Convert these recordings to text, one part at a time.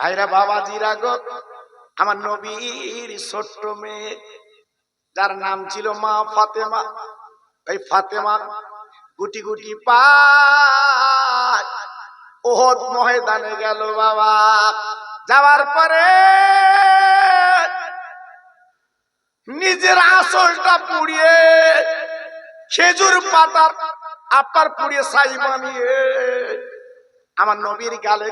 ভাইরা বাবাজিরা গো, আমার নবীর ছোট্ট মেয়ে, যার নাম ছিল মা ফাতেমা। ওই ফাতেমা গুটি গুটি পায়। ওহদ ময়দানে গেল বাবা। যাওয়ার পরে নিজের আসলটা পুড়িয়ে খেজুর পাতার আপার পুড়িয়ে সাই বানিয়ে আমার নবীর গালে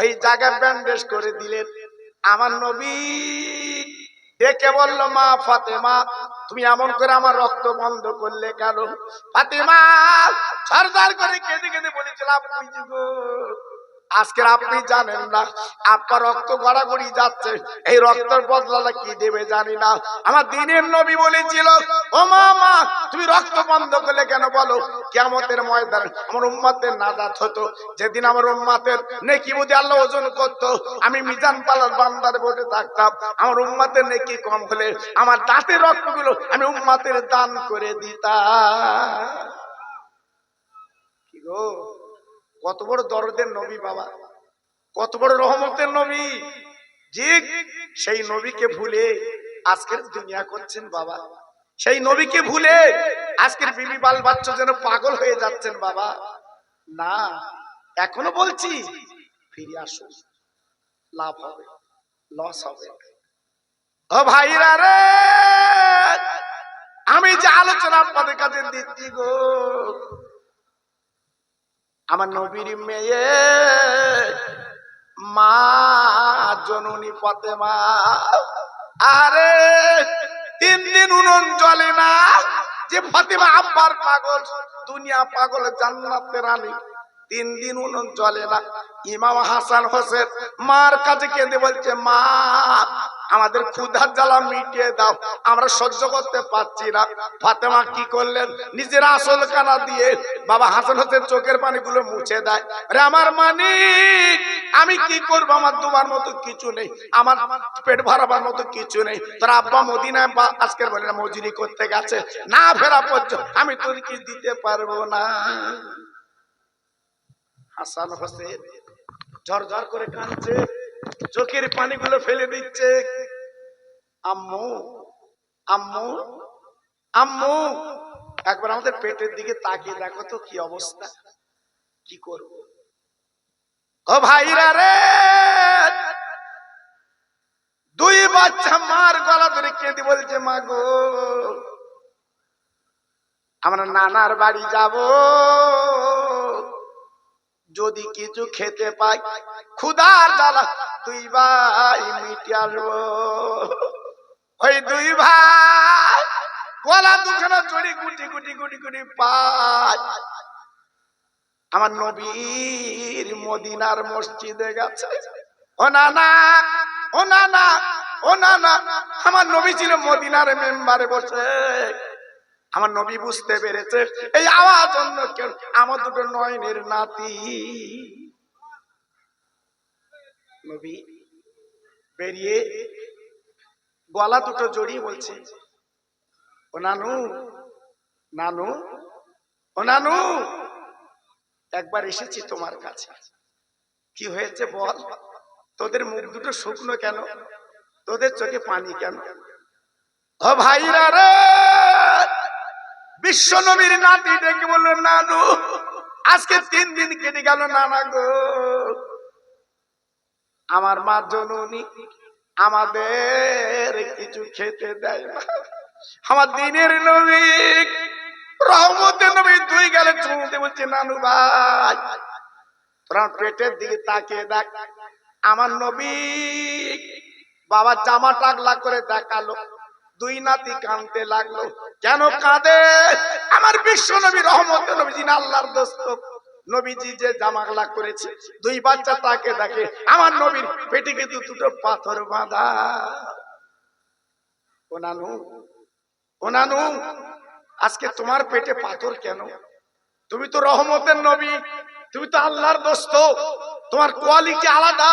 ওই জায়গায় ব্যান্ডেজ করে দিলেন। আমার নবী ডেকে বলল, মা ফাতেমা, তুমি এমন করে আমার রক্ত বন্ধ করলে কেন? ফাতেমা সরদার করে কেঁদে কেঁদে বলেছিলাম আজকের আপনি জানেন না, আপনার রক্ত গড়াগড়ি যাচ্ছে, এই রক্তের বদলাটা কি দেবে জানি না। আমার দিনের নবী বলেছিল, ও মা তুমি রক্ত বন্ধ করলে কেন বলো? কেমতের ময়দান আমার উম্মাতের নাজাত হতো। যেদিন আমার উম্মাতের নেকি বুঝে আল্লাহ ওজন করতো, আমি মিজান পালার বান্দার বসে থাকতাম। আমার উম্মাতের নেকি কম হলে আমার দাঁতের রক্তগুলো আমি উম্মাতের দান করে দিতাম। কি গো? কত বড় দরদের নবী বাবা। কত বড় রহমতের নবী। যে সেই নবীকে ভুলে আজকের দুনিয়া করছেন বাবা। সেই নবীকে ভুলে আজকের বিবি বাল বাচ্চা যেন পাগল হয়ে যাচ্ছেন বাবা। না, এখনও বলছি, ফিরে আসুন। লাভ হবে, লস হবে। ও ভাইরা রে, আমি যে আলোচনা আপনাদের কাছে দিচ্ছি গো আমার নবীর মেয়ে মা জননী ফতেমা। আরে তিন দিন উনুন জ্বলে না যে ফতেমা আব্বার পাগল দুনিয়া পাগল জান্নাতে রানী তিন দিন উনুন জ্বলে না। ইমাম হাসান হোসেন মার কাছে কেঁদে বলছে মা আমাদের ক্ষুধার জ্বালা মিটিয়ে দাও। আমরা সহ্য করতে পারছি না। ফাতেমা কি করলেন? নিজের আসল কানা দিয়ে বাবা হাসান হোসেন চোখের পানিগুলো মুছে দেয়। রে আমার মানিক, আমি কি করব? আমার তোমার মতো কিছু নেই। আমার পেট ভরাবার মতো কিছু নেই। তোর আব্বা মদিনায় বা আজকের বলে না, মজুরি করতে গেছে। না ফেরা পর্যন্ত আমি তোর কি দিতে পারব না? হাসান হোসেন ঝরঝর করে কাঁদছে। চোখের পানিগুলো ফেলে দিচ্ছে। আম্মু আম্মু আম্মু, একবার আমাদের পেটের দিকে তাকিয়ে দেখো তো কি অবস্থা। কি করব? ও ভাইরা রে! দুই বাচ্চা মার গলা ধরে কেঁদে বলছে, মা গো, আমরা নানার বাড়ি যাব। যদি কিছু খেতে পাই, ক্ষুধার জ্বালা দুই ভাই মিটি আসব ওই দুই ভাই গলা দুখানা চড়ি গুটি গুটি গুটি গুটি পাই আমার নবীর মদিনার মসজিদে গেছে। ও না না ও ও আমার নবী ছিল মদিনার মেম্বারে বসে। আমার নবী বুঝতে পেরেছে, এই আওয়াজ অন্য কেউ, আমার দুটো নয়নের নাতি। নবী বেরিয়ে গলা দুটো জড়িয়ে বলছে, ও নানু নানু, ও নানু, একবার এসেছি তোমার কাছে। কি হয়েছে বল? তোদের মুখ দুটো শুকনো কেন? তোদের চোখে পানি কেন? ও ভাইরা রে, বিশ্ব নবীর নাতি ডেকে বলল নানু, আজকে তিন দিন কেটে গেল নানা গো। আমার মা জননী আমাদের কিছু খেতে দেয় না। আমার দিনের নবী, রহমতের নবী দুই গেলে চুমতে বলছে, নানু ভাই, তোরা পেটের দিকে তাকিয়ে দেখ। আমার নবী বাবা জামা টাকলা করে দেখাল, দুই নাতি কানতে লাগল। কেন কাঁদে? আমার বিশ্ব নবী, রহমতের নবী যিনি আল্লাহর দোস্ত। নবীজি যে জামাগলা করেছে, দুই বাচ্চা তাকে দেখে, আমার নবীর পেটে কিন্তু দুটো পাথর বাঁধা। ও নানু ও নানু, আজকে তোমার পেটে পাথর কেন? তুমি তো রহমতের নবী, তুমি তো আল্লাহর দোস্ত, তোমার কোয়ালিটি আলাদা,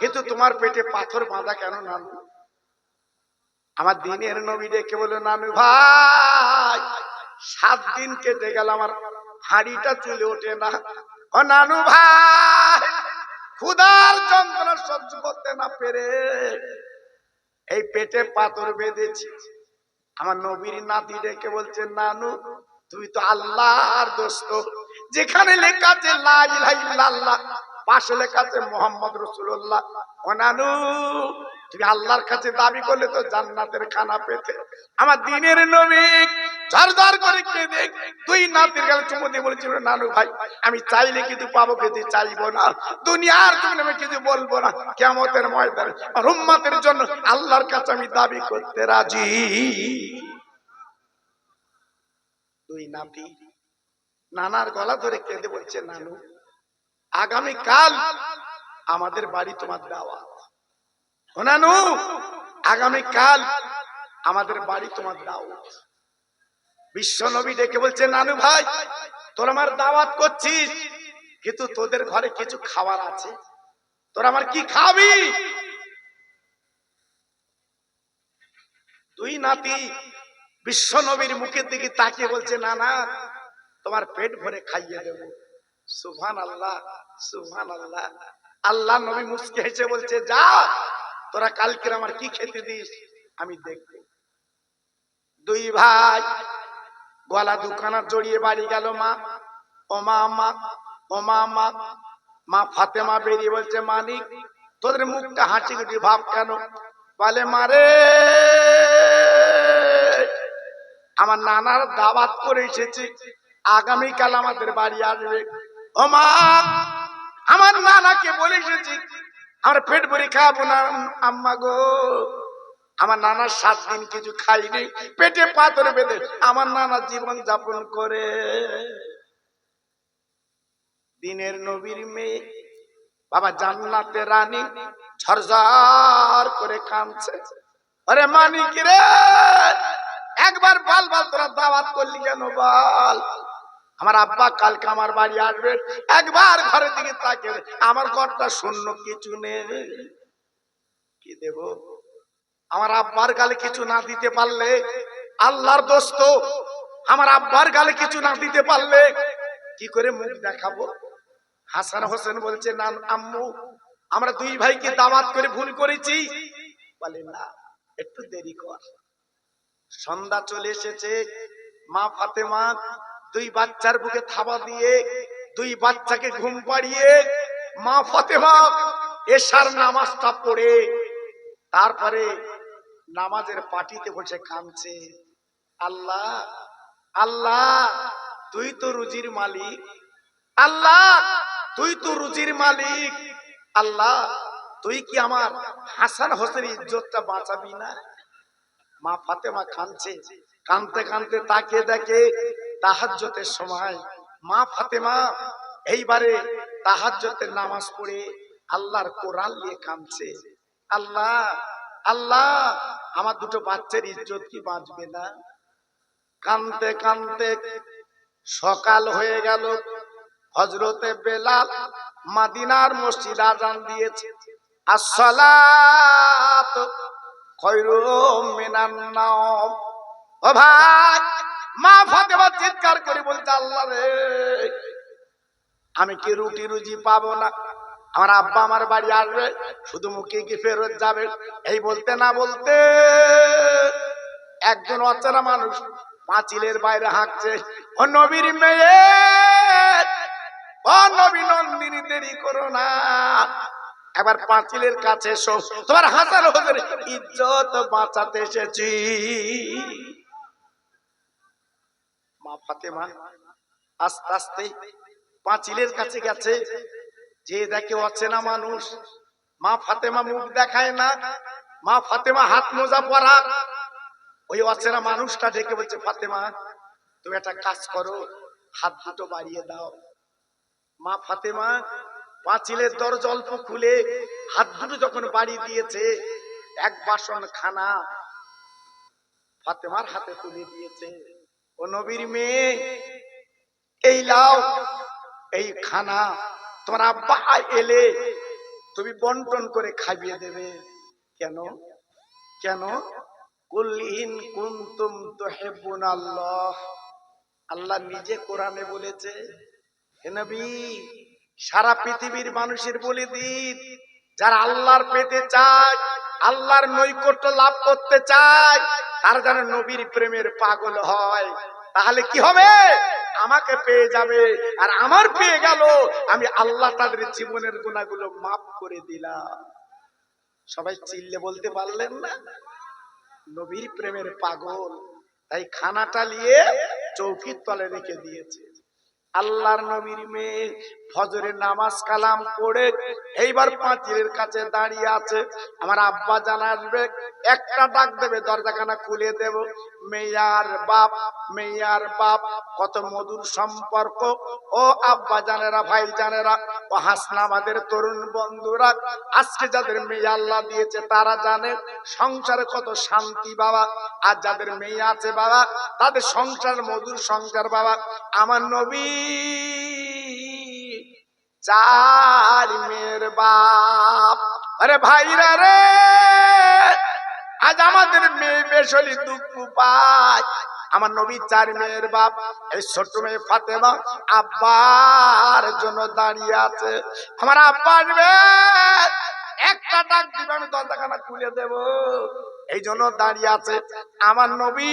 কিন্তু তোমার পেটে পাথর বাঁধা কেন নানু? আমার দিনের নবী ডেকে বলে নানু ভাই, সাত দিন কেটে গেল আমার হাড়িটা চলে ওঠে না। ও নানু ভাই, ক্ষুধার যন্ত্রণা সহ্য করতে না পেরে এই পেটে পাথর বেঁধেছি। আমার নবীর নাতি ডেকে বলছে, নানু তুমি তো আল্লাহর দোস্ত। যেখানে লেখা আছে, লা ইলাহা ইল্লাল্লাহ, পাশে লেখা আছে মোহাম্মদ রসুল্লাহ ও নানু তুমি আল্লাহর কাছে দাবি করলে তো জান্নাতের খানা পেতে। আমার দিনের নবী ঝরঝর করে কেঁদে তুই নাতির গেলে চুমু দিয়ে বলেছিল, নানু ভাই, আমি চাইলে কিন্তু পাবো, কিন্তু চাইব না। দুনিয়ার জন্য আমি কিছু বলব না। কেমতের ময়দানে আর উম্মাতের জন্য আল্লাহর কাছে আমি দাবি করতে রাজি। দুই নাতি নানার গলা ধরে কেঁদে বলছে, নানু আগামী কাল আমাদের বাড়ি তোমার দাওয়াত ও নানু আগামী কাল আমাদের বাড়ি তোমার দাওয়াত। বিশ্ব নবী ডেকে বলছে, নানু ভাই, তোর আমার দাওয়াত করছিস, কিন্তু তোদের ঘরে কিছু খাবার আছে। তোর আমার কি খাবি? দুই নাতি বিশ্ব নবীর মুখের দিকে তাকিয়ে বলছে না না তোমার পেট ভরে খাইয়ে দেব। সুভান আল্লাহ সুভান আল্লাহ আল্লাহ নবী মুসকে হেসে বলছে, যা তোরা কালকে আমার কি খেতে দিস? আমি দেখব। দুই ভাই, গলা দুখানা জড়িয়ে বাড়ি গেল মা। ও মা ও মা মা মা ফাতেমা বেরিয়ে বলছে মানিক তোদের মুখটা হাঁচি গুটি ভাব কেন? বলে মারে আমার নানার দাওয়াত করে এসেছি। আগামীকাল আমাদের বাড়ি আসবে। ও মা, আমার নানাকে বলে এসেছি আমার পেট ভরে খাব না, আম্মা গো। আমার নানা সাত দিন কিছু খাইনি, পেটে পাথর বেঁধে আমার নানা জীবন যাপন করে। দিনের নবীর মেয়ে বাবা জান্নাতে রানী ঝরঝর করে কাঁদছে। আরে মানিক রে, একবার বল বল তোরা দাওয়াত করলি কেন বল? আমার আব্বা কালকে আমার বাড়ি আসবে, একবার ঘরের দিকে তাকে আমার ঘরটা শূন্য, কিছু নেই। কি দেব? আমার আব্বার গালে কিছু না দিতে পারলে আল্লাহর দোস্ত, আমার আব্বার গালে কিছু না দিতে পারলে কি করে মুখ দেখাবো? হাসান হোসেন বলছে, না আম্মু, আমরা দুই ভাইকে দাওয়াত করে ভুল করেছি। বলে, না, একটু দেরি কর। সন্ধ্যা চলে এসেছে, মা ফাতেমা দুই বাচ্চার বুকে থাবা দিয়ে, দুই বাচ্চাকে ঘুম পাড়িয়ে, মা ফাতেমা এশার নামাজটা পড়ে। তারপরে নামাজের পাটিতে বসে কাঁদছে। আল্লাহ আল্লাহ, তুই তো রুজির মালিক। আল্লাহ, তুই তো রুজির মালিক। আল্লাহ, তুই কি আমার হাসান হোসেন ইজ্জতটা বাঁচাবি না? মা ফাতেমা কাঁদছে। কানতে কানতে তাকে দেখে তাহাজ্জতের সময়। মা ফাতেমা, এইবারে তাহাজ্জতের নামাজ পড়ে আল্লাহর কোরআন নিয়ে কাঁদছে। আল্লাহ আল্লাহ, আমার দুটো বাচ্চার ইজ্জত কি বাঁচবে না? কানতে কানতে সকাল হয়ে গেল। হজরতে বেলাল মাদিনার মসজিদ আজান দিয়েছে। আসসালাত খৈরুম মিনান নাওম। ও ভাই! মা ফাতেমা চিৎকার করে বলছে, আল্লাহ রে, আমি কি রুটি রুজি পাবো না? আমার আব্বা আমার বাড়ি আসবে, শুধু মুখে কি ফেরত যাবে? এই বলতে না বলতে একজন অচেনা মানুষ পাঁচিলের বাইরে হাঁকছে ও নবীর মেয়ে, ও নবী নন্দিনী, দেরি করো না। এবার পাঁচিলের কাছে এসো। তোমার হাসার ইজ্জত বাঁচাতে এসেছি। মা ফাতেমা আস্তে আস্তে পাঁচিলের কাছে গেছে। যে দেখে অচেনা মানুষ, মা ফাতেমা মুখ দেখায় না, মা ফাতেমা হাত মোজা পরা। ওই অচেনা মানুষটা ডেকে বলছে, ফাতেমা, তুমি একটা কাজ করো, হাত দুটো বাড়িয়ে দাও। মা ফাতেমা পাঁচিলের দরজা অল্প খুলে হাত দুটো যখন বাড়ি দিয়েছে, এক বাসন খানা ফাতেমার হাতে তুলে দিয়েছে। ও নবীর মেয়ে, এই লাও, এই খানা, তোমার আব্বা এলে তুমি বন্টন করে খাইয়ে দেবে। কেন? কেন? আল্লাহ। নিজে কোরআনে বলেছে সারা পৃথিবীর মানুষের বলে দিন, যারা আল্লাহর পেতে চায়, আল্লাহর নৈকট্য লাভ করতে চায় তারা যেন নবীর প্রেমের পাগল হয়, তাহলে কি হবে? আমাকে পেয়ে যাবে। আর আমার পেয়ে গেল, আমি আল্লাহ তাদের জীবনের গুণাগুলো মাফ করে দিলাম। সবাই চিল্লে বলতে পারলেন না? নবীর প্রেমের পাগল, তাই খানাটা নিয়ে চৌকির তলে রেখে দিয়েছে। আল্লাহর নবীর মেয়ে ফজরের নামাজ কালাম পড়ে এইবার পাঁচিলের কাছে দাঁড়িয়ে আছে। আমার আব্বা জানা আসবে, একটা ডাক দেবে, দরজাখানা খুলে দেব। মেয়ার বাপ মেয়ার বাপ, কত মধুর সম্পর্ক। ও আব্বা জানেরা, ভাই জানেরা, ও হাসনা আমাদের তরুণ বন্ধুরা। আজকে যাদের মেয়ে আল্লাহ দিয়েছে, তারা জানে সংসারে কত শান্তি বাবা। আর যাদের মেয়ে আছে বাবা, তাদের সংসার মধুর সংসার বাবা। আমার নবী চার মেয়ের বাপ। আরে ভাইরা রে, আজ আমাদের মেয়ে বেশলি দুঃখ পায়। আমার নবী চার মেয়ের বাপ, এই ছোট্ট মেয়ে ফাতেমা আব্বার জন্য দাঁড়িয়ে আছে। আমার আব্বা আমি দরজাখানা খুলে দেব। এই জন্য দাঁড়িয়ে আছে। আমার নবী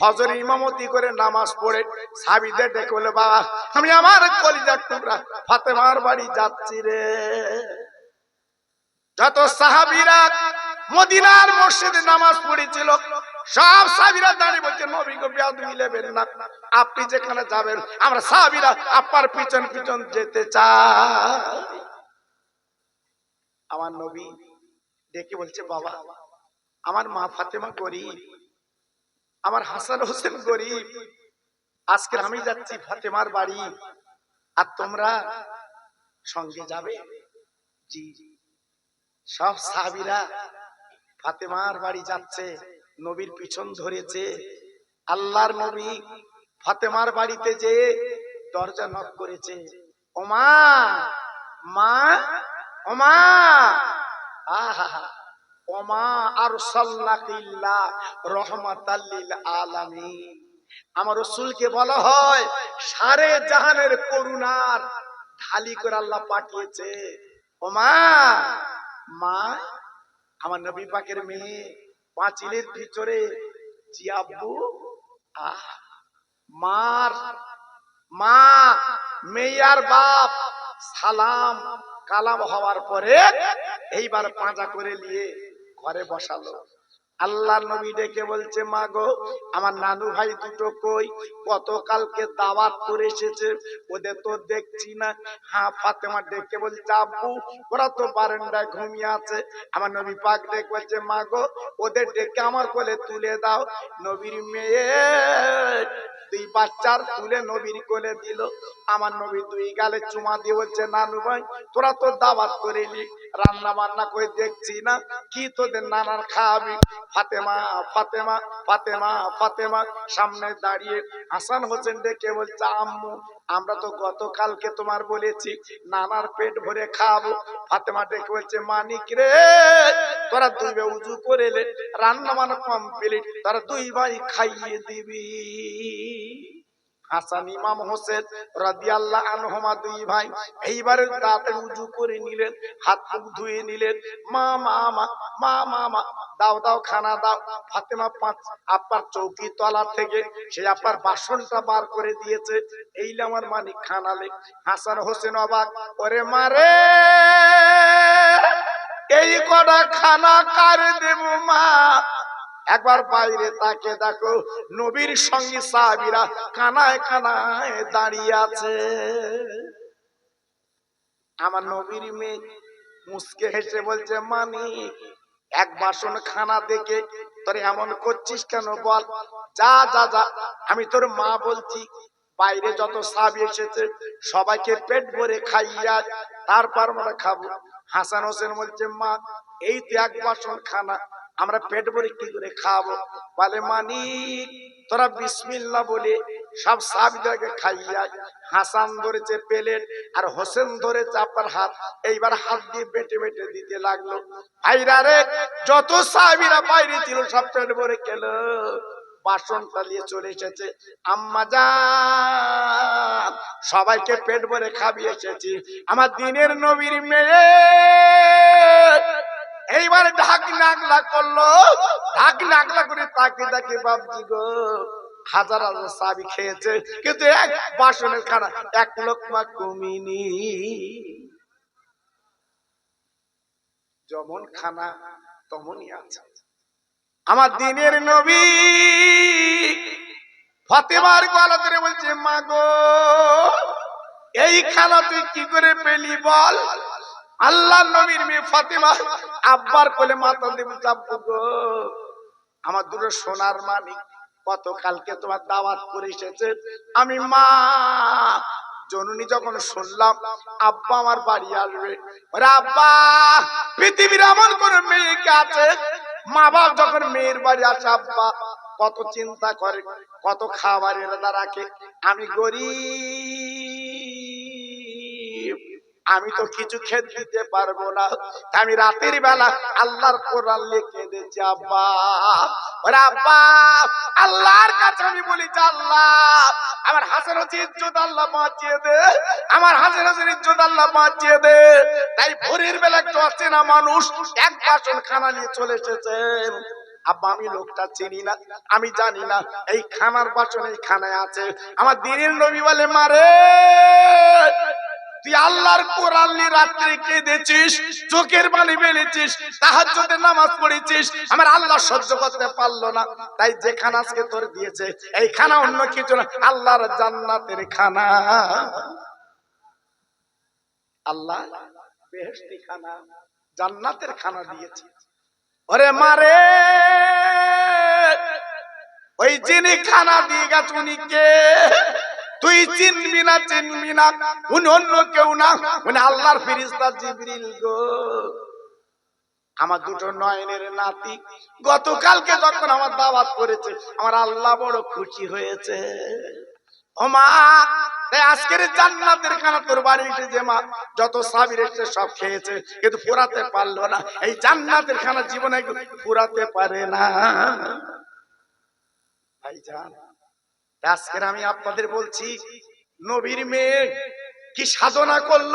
ফজর ইমামতি করে নামাজ পড়ে সাবিদের বলে, বাবা, আমি আমার কলিজার টুকরা ফাতেমার বাড়ি যাচ্ছি রে। যত সাহাবিরা মদিনার মসজিদে নামাজ পড়েছিল, সব সাহাবিরা দাঁড়িয়ে বলছে, নবী গো বিয়া তুমি নেবেন না। আপনি যেখানে যাবেন, আমরা সাহাবিরা আপনার পিছন পিছন যেতে চাই। আমার নবী ডেকে বলছে, বাবা, আমার মা ফাতেমা গরিব, আমার হাসান হোসেন গরিব। আজকে আমি যাচ্ছি ফাতেমার বাড়ি, আর তোমরা সঙ্গে যাবে? জি। সব সাহাবিরা ফাতেমার বাড়ি যাচ্ছে, নবীর পিছন ধরেছে। আল্লাহর নবী ফাতেমার বাড়িতে যে দরজা নক করেছে। ওমা, মা ওমা! ওমা আর সাল্লাকিল্লা রহমাতাল্লিল আলামিন। আমার রসুলকে বলা হয়, সারে জাহানের করুণার ঢালি করে আল্লাহ পাঠিয়েছে। ওমা! মা, আমার নবী পাকের মেয়ে পাঁচিলের ভিতরে জি আব্বু, আহ, মার, মা মেয়ার বাপ, সালাম কালাম হওয়ার পরে এইবার পাঁজা করে নিয়ে ঘরে বসালো। আল্লাহ নবী ডেকে বলছে, মা গো, আমার নানু ভাই দুটো কই? গতকালকে দাওয়াত করে এসেছে, ওদের তো দেখছি না। হ্যাঁ ফাতেমা ডেকে বলছে, আব্বু, ওরা তো বারান্দায় ঘুমিয়ে আছে। আমার নবী পাক ডেকে বলছে, মা গো, ওদের ডেকে আমার কোলে তুলে দাও। নবীর মেয়ে বাচ্চার তুলে নবীর কোলে দিল। আমার নবী দুই গালে চুমা দিয়ে বলছে নানু ভাই, তোরা তো দাওয়াত করিলি রান্না বান্না করে দেখছি না। কি তোদের নানার খাওয়াবি ফাতেমা ফাতেমা ফাতেমা ফাতেমা। সামনে দাঁড়িয়ে হাসান হোসেন ডেকে বলছে, আম্মু, আমরা তো গতকালকে তোমার বলেছি নানার পেট ভরে খাব। ফাতেমা ডেকে বলছে, মানিক রে, তোরা দুই ভাই উজু করে রান্না বান্না কমপ্লিট তোরা দুই ভাই খাইয়ে দিবি। হাসান ইমাম হোসেন রাদিয়াল্লাহ দুই ভাই এইবারে উজু করে নিলেন, হাত মুখ ধুয়ে নিলেন, মা মা মা মা মা মা, দাও দাও, খানা দাও। ফাতেমা পাঁচ আপার চৌকি তলা থেকে সে আপার বাসনটা বার করে দিয়েছে। এই আমার মানিক খানালে হাসান হোসেন অবাক, ওরে মারে এই কটা খানা কার দেব মা? একবার বাইরে তাকে দেখো, নবীর সঙ্গে সাহাবিরা কানায় কানায় দাঁড়িয়ে আছে। আমার নবীর মেয়ে মুসকে হেসে বলছে মানি এক বাসন খানা দেখে তোর এমন করছিস কেন বল? যা যা যা, আমি তোর মা বলছি। বাইরে যত সাবি এসেছে, সবাইকে পেট ভরে খাইয়া তারপর আমরা খাব। হাসান হোসেন বলছে, মা, এই তো এক বাসন খানা আমরা পেট ভরে কি করে খাব? বলে, মানিক, তোরা বিসমিল্লা বলে সব সাবিদাকে খাইয়া হাসান ধরেছে প্লেট আর হোসেন ধরেছে আপনার হাত। এইবার হাত দিয়ে বেটে বেটে দিতে লাগল। ভাইরা রে, যত সাহাবিরা বাইরে ছিল সব পেট ভরে খেলো। বাসনটা নিয়ে চলে এসেছে। আম্মা যান সবাইকে পেট ভরে খাবিয়ে এসেছি। আমার দিনের নবীর মেয়ে ঢাক নাগলা করল। ঢাক নাগলা করে তাকে তাকে বাবজি গো, হাজার হাজার সাবি খেয়েছে, কিন্তু এক বাসনের খানা, এক লোকমা কমিনি। যেমন খানা তেমনই আছে। আমার দিনের নবী ফতেমার গলা ধরে বলছে, মা গো, এই খানা তুই কি করে পেলি বল? আল্লাহ নবীর মেয়ে ফাতেমা আব্বার কোলে মাথা দেবে গো, আমার দুটো সোনার মানিক কত কালকে তোমার দাওয়াত করে এসেছে। আমি মা, জননী যখন শুনলাম, আব্বা আমার বাড়ি আসবে। আব্বা, পৃথিবীর এমন কোন মেয়েকে আছে? মা বাপ যখন মেয়ের বাড়ি আসে, আব্বা, কত চিন্তা করে, কত খাবারের রাখে। আমি গরিব আমি তো কিছু খেতে দিতে পারব না। আমি রাতের বেলা আল্লাহর কোরআন লিখে দিয়েছি আব্বা। ওরে আব্বা আল্লাহর কাছে আমি বলি যে আল্লাহ আমার হাসের হচ্ছে ইজ্জত আল্লাহ বাঁচিয়ে দে। আমার হাসের হাসের ইজ্জত আল্লাহ বাঁচিয়ে দে। তাই ভোরের বেলা একটু আসছে না মানুষ এক বাসন খানা নিয়ে চলে এসেছেন। আব্বা আমি লোকটা চিনি না আমি জানি না এই খানার বাসন এই খানায় আছে। আমার দিনের নবী বলে মারে! তুই আল্লাহর কোরআন রাত্রে কেঁদেছিস, চোখের পানি বেড়েছিস তাহাজ্জুদের নামাজ পড়েছিস, আমার আল্লাহ সহ্য করতে পারল না। তাই যে আজকে তোর দিয়েছে, এই খানা অন্য কিছু না, আল্লাহর জান্নাতের খানা। আল্লাহ বেহেশতি খানা, জান্নাতের খানা দিয়েছে। ওরে মারে ওই যিনি খানা দিয়ে গেছে উনি কে? তুই চিনবি না চিনবি না। উনি অন্য কেউ না। উনি আল্লাহর ফিরিস্তা জিবরিল গো। আমার দুটো নয়নের নাতি গতকালকে যখন আমার দাওয়াত করেছে, আমার আল্লাহ বড় খুশি হয়েছে। ও মা, তাই আজকের জান্নাতের খানা তোর বাড়ি এসে যে মা, যত সাবির এসে সব খেয়েছে, কিন্তু পুরাতে পারল না। এই জান্নাতের খানা জীবনে পুরাতে পারে না। ভাইজান আজকের আমি আপনাদের বলছি, নবীর মেয়ে কি সাধনা করল?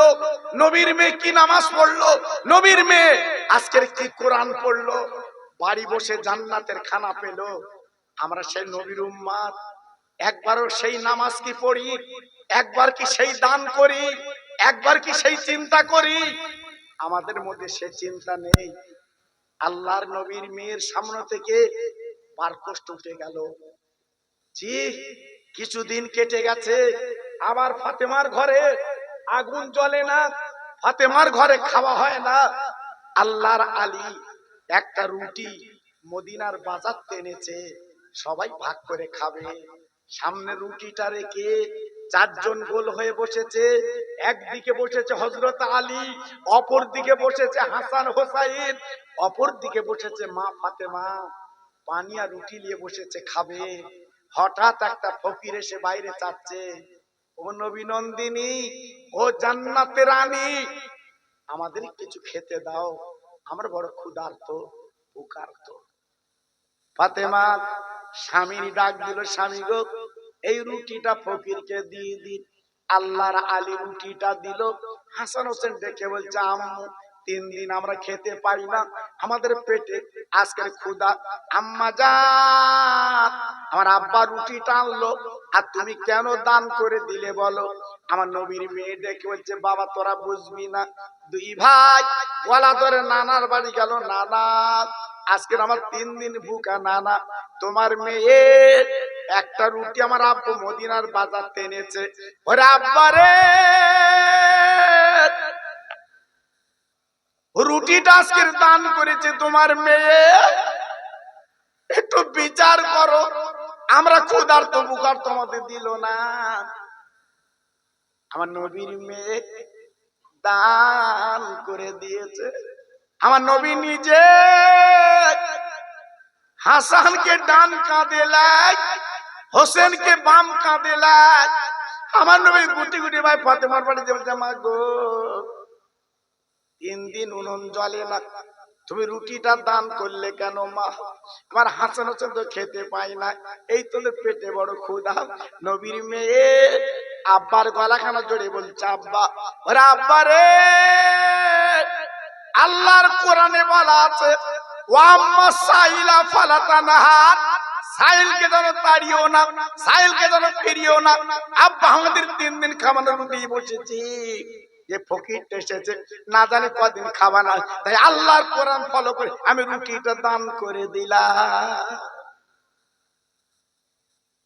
নবীর মেয়ে কি নামাজ পড়ল? নবীর মেয়ে আজকের কি কোরআন পড়ল? বাড়ি বসে জান্নাতের খানা পেল। আমরা সেই নবীর উম্মাদ। একবারও সেই নামাজ কি পড়ি? একবার কি সেই দান করি? একবার কি সেই চিন্তা করি? আমাদের মধ্যে সে চিন্তা নেই। আল্লাহর নবীর মেয়ের সামনে থেকে বার কষ্ট উঠে গেল। জি, কিছুদিন কেটে গেছে। আবার ফাতেমার ঘরে আগুন জ্বলে না, ফাতেমার ঘরে খাওয়া হয় না। আল্লাহর আলী একটা রুটি মদিনার বাজার এনেছে সবাই ভাগ করে খাবে। সামনে রুটিটা রেখে চারজন গোল হয়ে বসেছে, একদিকে বসেছে হজরত আলী অপর দিকে বসেছে হাসান হোসাইন অপর দিকে বসেছে মা ফাতেমা। পানিয়া রুটি নিয়ে বসেছে, খাবে। হঠাৎ একটা ফকির এসে বাইরে চাচ্ছে, ও নবীনন্দিনী ও জান্নাতের রানী, আমাদের কিছু খেতে দাও, আমার বড় ক্ষুধার্ত ভুকার্ত ফাতেমা স্বামীর ডাক দিল, স্বামী গো, এই রুটিটা ফকিরকে দিয়ে দিন। আল্লাহর আলী রুটিটা দিল। হাসান হোসেন ডেকে বলছে, আম্মু তিন দিন আমরা খেতে পারি না। আমাদের পেটে আজকের ক্ষুদা আম্মা যান আমার আব্বা রুটি টানলো, আর তুমি কেন দান করে দিলে বলো? আমার নবীর মেয়ে ডেকে বলছে, বাবা, তোরা বুঝবি না। দুই ভাই গলা ধরে নানার বাড়ি গেল, নানা আজকের আমার তিন দিন ভুকা, নানা। তোমার মেয়ে একটা রুটি আমার আব্বু মদিনার বাজার এনেছে। ওরে আব্বারে রুটিটা আজকের দান করেছে তোমার মেয়ে। একটু বিচার করো। আমরা ক্ষুদার তো বুকার তোমাদের দিল না। আমার নবীর মেয়ে দান করে দিয়েছে। আমার নবী নিজে হাসানকে ডান কাঁদে লাগ হোসেনকে বাম কাঁদে লাগ আমার নবী গুটি গুটি ভাই ফাতেমার বাড়ি যে বলছে, মা গো তিন দিন উনুন জ্বলে না। তুমি রুটিটা দান করলে কেন মা? আমার হাসান হোসেন তো খেতে পাই না। এই তোদের পেটে বড় ক্ষুধা। নবীর মেয়ে আব্বার গলাখানা জড়ে বলছে, আব্বা, ওরে আব্বা রে! আল্লাহর কোরআনে বলা আছে ওয়াম্মা সাইলা ফালাতা নাহার সাইলকে যেন তাড়িও না, সাইলকে যেন ফিরিও না। আব্বা আমাদের তিন দিন খাবানো রুটি বসেছি। যে ফকির এসেছে, না জানি কদিন খাবা না তাই আল্লাহর কোরআন ফলো করে আমি রুটিটা দান করে দিলাম।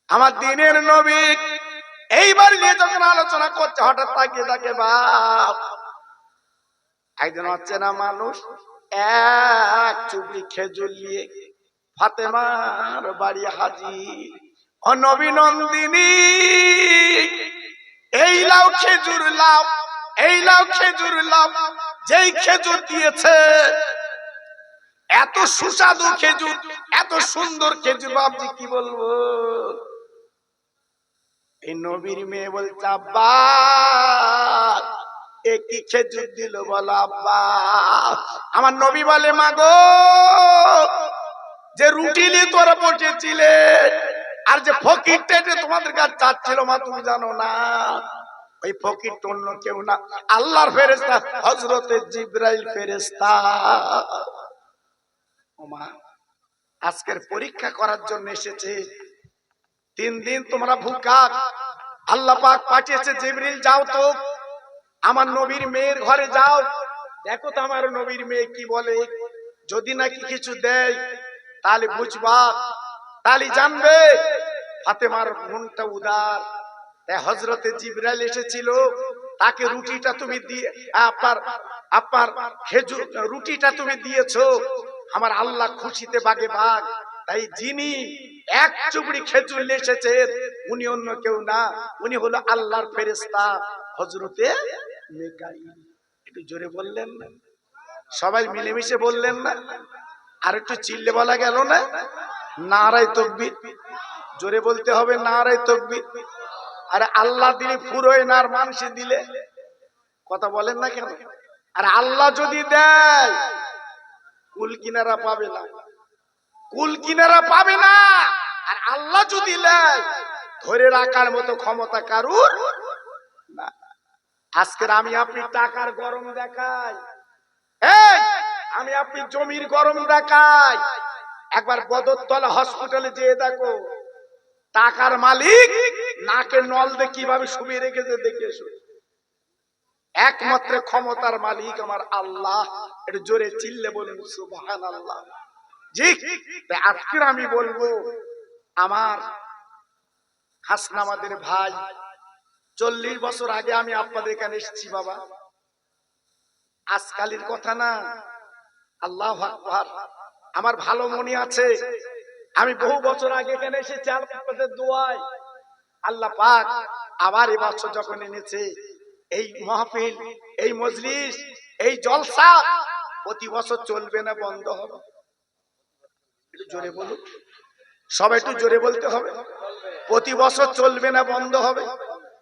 আমার দিনের নবী এইবার নিয়ে যখন আলোচনা করছে, হঠাৎ তাকিয়ে তাকে বাপ, একজন হচ্ছে না মানুষ, এক চুবড়ি খেজুর নিয়ে ফাতেমার বাড়ি হাজির। অনবিনন্দিনী, এই লাউ খেজুর লাউ এই লাউ খেজুর লাউ, যেই খেজুর দিয়েছে, এত সুস্বাদু খেজুর, এত সুন্দর খেজুর বাবজি কি বলব? এই নবীর মেয়ে বলছে, আব্বা কি খেজুর দিল বল, আব্বা? আমার নবী বলে মাগো যে রুটি নিয়ে তোরা বসেছিলে, আর যে ফকির তোমাদের কাছে চাচ্ছিল, মা, তুমি জানো না। ওই ফকির তো অন্য কেউ না। আল্লাহর ফেরেস্তা হজরতে জিব্রাইল ফেরেস্তা ওমা আজকের পরীক্ষা করার জন্য এসেছে। তিন দিন তোমরা ভুকা। আল্লাহ পাক পাঠিয়েছে জিবরিল যাও তো। আমার নবীর মেয়ের ঘরে যাও। দেখো তো আমার নবীর মেয়ে কি বলে। যদি নাকি কিছু দেয়, তাহলে বুঝবা। তাহলে জানবে। ফাতেমার মনটা উদার। তাই হজরতে জিবরাইল এসেছিল, তাকে রুটিটা তুমি দিয়ে, আপনার আপনার খেজুর রুটিটা তুমি দিয়েছ, আমার আল্লাহ খুশিতে বাগে বাগ। তাই যিনি এক চুবড়ি খেজুর এসেছেন, উনি অন্য কেউ না, উনি হলো আল্লাহর ফেরেস্তা হজরতে একটু জোরে বললেন না। সবাই মিলেমিশে বললেন না। আর একটু চিল্লে বলা গেল না। নারাই তকবির। জোরে বলতে হবে নারাই তকবির। আরে আল্লাহ দিলে ফুরোয় না আর মানুষে দিলে। কথা বলেন না কেন? আর আল্লাহ যদি দেয়, কুল কিনারা পাবে না। কুল কিনারা পাবে না। আর আল্লাহ যদি দেয় ধরে রাখার মতো ক্ষমতা কারুর আজকের আমি আপনি টাকার গরম দেখাই। আমি আপনি জমির গরম দেখাই। একবার বদরতলা হসপিটালে যেয়ে দেখো, টাকার মালিক নাকে নল দিয়ে কীভাবে শুয়ে রেখেছে দেখে এসো। একমাত্র ক্ষমতার মালিক আমার আল্লাহ। একটু জোরে চিল্লে বলুন সুবহান আল্লাহ জি, তাই আজকে আমি বলব, আমার হাসনামাদের ভাই, চল্লিশ বছর আগে আমি আপনাদের এখানে এসেছি বাবা। আজকালের কথা না, আল্লাহ আমার ভালো মনে আছে। আমি বহু বছর আগে এখানে এসেছি আপনাদের দোয়ায়। আল্লাহ পাক আবার এবছর যখন এনেছে, এই মাহফিল, এই মজলিস, এই জলসা, প্রতি বছর চলবে না, বন্ধ হবে। জোরে বলুন। সবাই একটু জোরে বলতে হবে। প্রতি বছর চলবে না, বন্ধ হবে।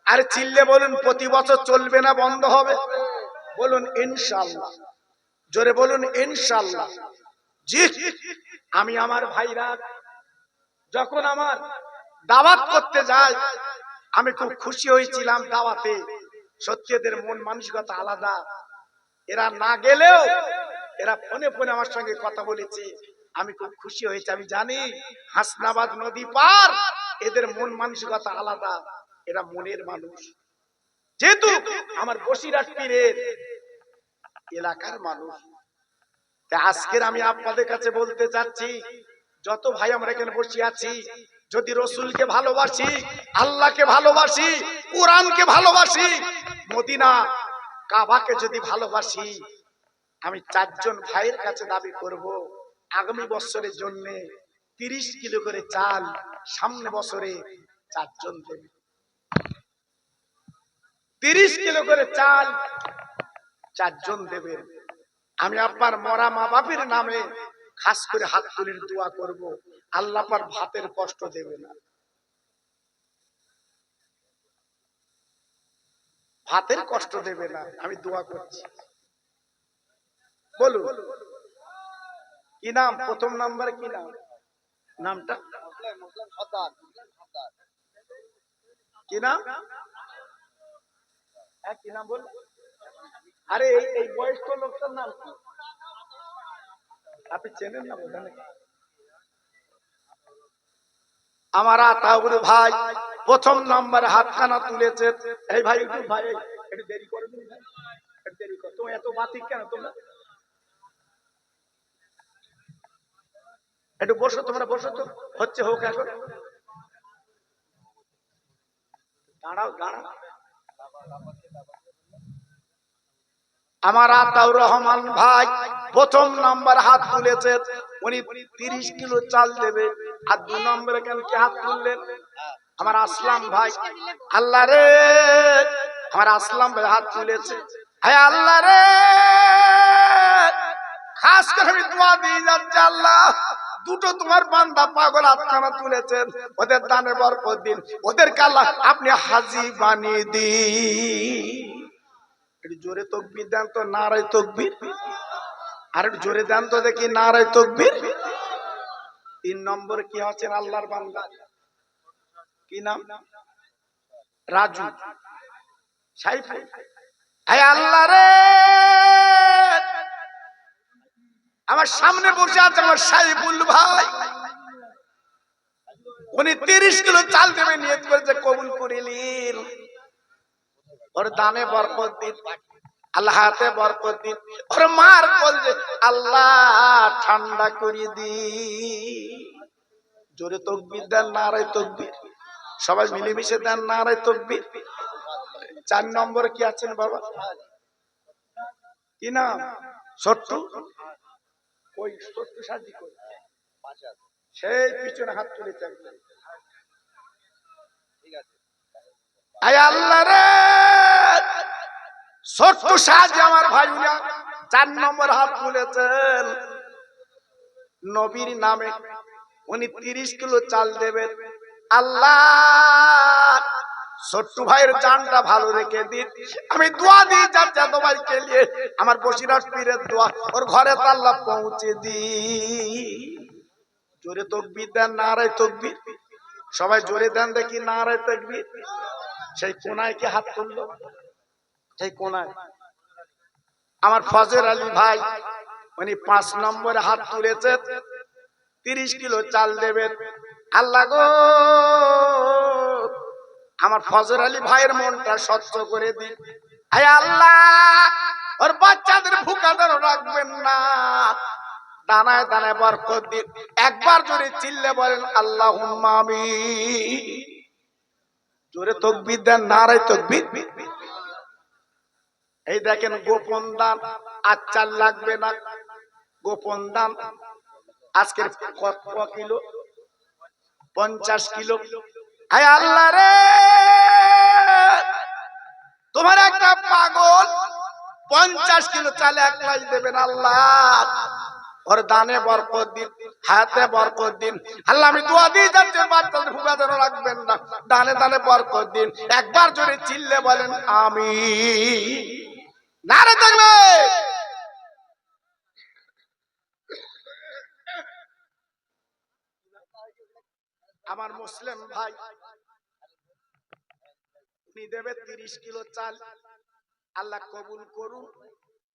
আর চিল্লে বলুন, প্রতি বছর চলবে না, বন্ধ হবে। বলুন ইনশাল্লাহ জোরে বলুন ইনশাল্লাহ জি আমি আমার ভাইরা, যখন আমার দাওয়াত করতে যাই, আমি খুব খুশি হয়েছিলাম দাওয়াতে। সত্যি এদের মন মানসিকতা আলাদা। এরা না গেলেও এরা ফোনে ফোনে আমার সঙ্গে কথা বলেছে। আমি খুব খুশি হয়েছি, আমি জানি হাসনাবাদ নদী পার, এদের মন মানসিকতা আলাদা। এরা মনের মানুষ। যেহেতু আমার বসিরাট পীরের এলাকার মানুষ। আজকের আমি আপনাদের কাছে বলতে চাচ্ছি, যত ভাই আমরা এখানে বসে আছি যদি রসুলকে ভালোবাসি, আল্লাহকে ভালোবাসি, কোরআনকে ভালোবাসি, মদিনা, কাবাকে যদি ভালোবাসি, আমি চারজন ভাইয়ের কাছে দাবি করব, আগামী বছরের জন্য তিরিশ কিলো করে চাল সামনে বছরে চারজন দেবে। তিরিশ কিলো করে চাল চারজন দেবে। আমি আপনার মরা মা বাপের নামে খাস করে হাত তুলির দোয়া করব। আল্লাহ পার ভাতের কষ্ট দেবে না। ভাতের কষ্ট দেবে না, আমি দোয়া করছি। বলুন। কি নাম? প্রথম নাম্বারে কি নাম? নামটা? কি নাম? হ্যাঁ কি নাম বল আরে এই এই বয়স্ক লোকটার নাম কি? আপনি চেনেন না বোধ আমার ভাই প্রথম নম্বরে হাতখানা তুলেছে। এই ভাই একটু ভাই একটু দেরি করে কর। তুমি এত কেন একটু বসো, তোমরা তো। হচ্ছে হোক দাঁড়াও দাঁড়াও। আমার আতাউর রহমান ভাই প্রথম নাম্বার হাত তুলেছে উনি তিরিশ কিলো চাল দেবে। আর দু নম্বরে কেন কি হাত তুললেন? আমার আসলাম ভাই। আল্লাহ রে, আমার আসলাম ভাই হাত তুলেছে। হ্যাঁ আল্লাহ রে, খাস করে আমি দোয়া যাচ্ছি আল্লাহ। দুটো তোমার বান্দা পাগল হাতখানা তুলেছেন। ওদের দানে বরকত দিন। ওদের কাল্লা আপনি হাজি বানিয়ে দিন। জোরে তকবির দেন তো, নারায় তকবির। আর একটু জোরে দেন তো দেখি, নারায় তকবির। তিন নম্বর কি আল্লাহর বান্দা? কি নাম? রাজু। আমার সামনে বসে আছে আমার সাইফুল ভাই। উনি তিরিশ কিলো চাল দেবে, নিয়ত করেছে, কবুল করিলেন ওর দানে বরকত দিন আল্লাহ হাতে বরকত দিন, ওর মার করছে আল্লাহ ঠান্ডা করে দি জোরে তকবির দেন, নারায় তকবির। সবাই মিলেমিশে দেন, নারায় তকবির। চার নম্বরে কি আছেন বাবা? কি নাম? সট্টু? ওই সট্টু সাজি সেই পিছনে হাত তুলে একদম। আয় আল্লাহ রে। ছোট্ট সাহায্য আমার ভাই চার নম্বর হাত তুলেছেন। নবীর নামে উনি তিরিশ কিলো চাল দেবেন। আল্লাহ, ছোট্ট ভাইয়ের জানটা ভালো রেখে দিন। আমি দোয়া দিই, যার যাদব ভাইকে আমার বসিরাট পীরের দোয়া, ওর ঘরে তাল্লা পৌঁছে দি জোরে তকবির দেন, নারায় তকবির। সবাই জোরে দেন দেখি, নারায় তকবির। সেই কোনায় কি হাত তুললো? সেই কোনায়। আমার ফজর আলী ভাই, উনি পাঁচ নম্বরে হাত তুলেছে, তিরিশ কিলো চাল দেবেন। আল্লাহ গো! আমার ফজর আলী ভাইয়ের মনটা স্বচ্ছ করে দিন। আয় আল্লাহ! ওর বাচ্চাদের ভুকাদারও রাখবেন না। দানায় দানায় বরকত দিন। একবার জোরে চিল্লে বলেন আল্লাহ আমি জোরে তকবির দেন, নারায় তকবির। এই দেখেন গোপন দান আচ্চার লাগবে না। গোপন দান, আজকের ক- ক কিলো? পঞ্চাশ কিলো। হায় আল্লাহ রে! তোমার একটা পাগল, পঞ্চাশ কিলো চালে এক লাখ দেবেন আল্লাহ। ওর দানে বরকত দিন। হাতে বরকত দিন। আল্লাহ, আমি দোয়া দিয়ে যাচ্ছি বাচ্চাদের ভুগা যেন রাখবেন না। দানে দানে বরকত দিন। একবার জোরে চিল্লে বলেন আমি নারে থাকবে। আমার মুসলিম ভাই, উনি দেবে তিরিশ কিলো চাল। আল্লাহ কবুল করুন।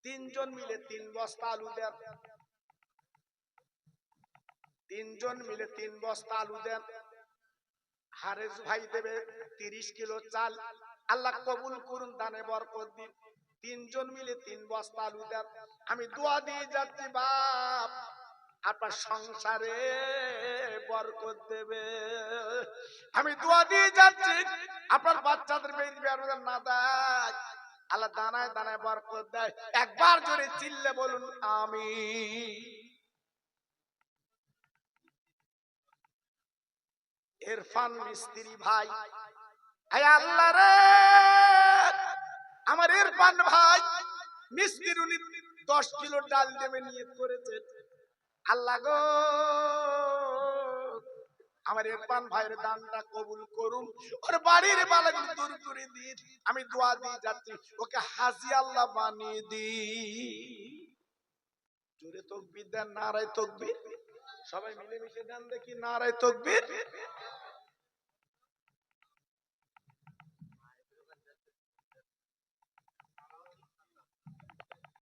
তিনজন মিলে তিন বস্তা আলু দেন। তিনজন মিলে তিন বস্তা আলু দেন। হারেস ভাই দেবে তিরিশ কিলো চাল। আল্লাহ কবুল করুন, দানে বরকত দিন। তিনজন মিলে তিন বস্তা আলু দেন। আমি দোয়া দিয়ে যাচ্ছি, বাপ। আপনার সংসারে বরকত দেবে। আমি দোয়া দিয়ে যাচ্ছি, আপনার বাচ্চাদের বেরোবেন না দেয়। আল্লাহ দানায় দানায় বরকত দেয়। একবার জোরে চিল্লে বলুন আমি ইরফান মিস্ত্রি ভাই। আল্লাহ রে! আমার ইরফান ভাই মিস্ত্রি উনি দশ কিলো ডাল দেবে নিয়ত করেছে আল্লাহ গো! আমার ইরফান ভাইয়ের দানটা কবুল করুন। ওর বাড়ির বালাগুলো দূর করে দিন। আমি দোয়া দিয়ে যাচ্ছি, ওকে হাজি আল্লাহ বানিয়ে দি জোরে তকবির দেন, নারায় তকবির। সবাই মিলেমিশে দেন দেখি, নারায় তকবির।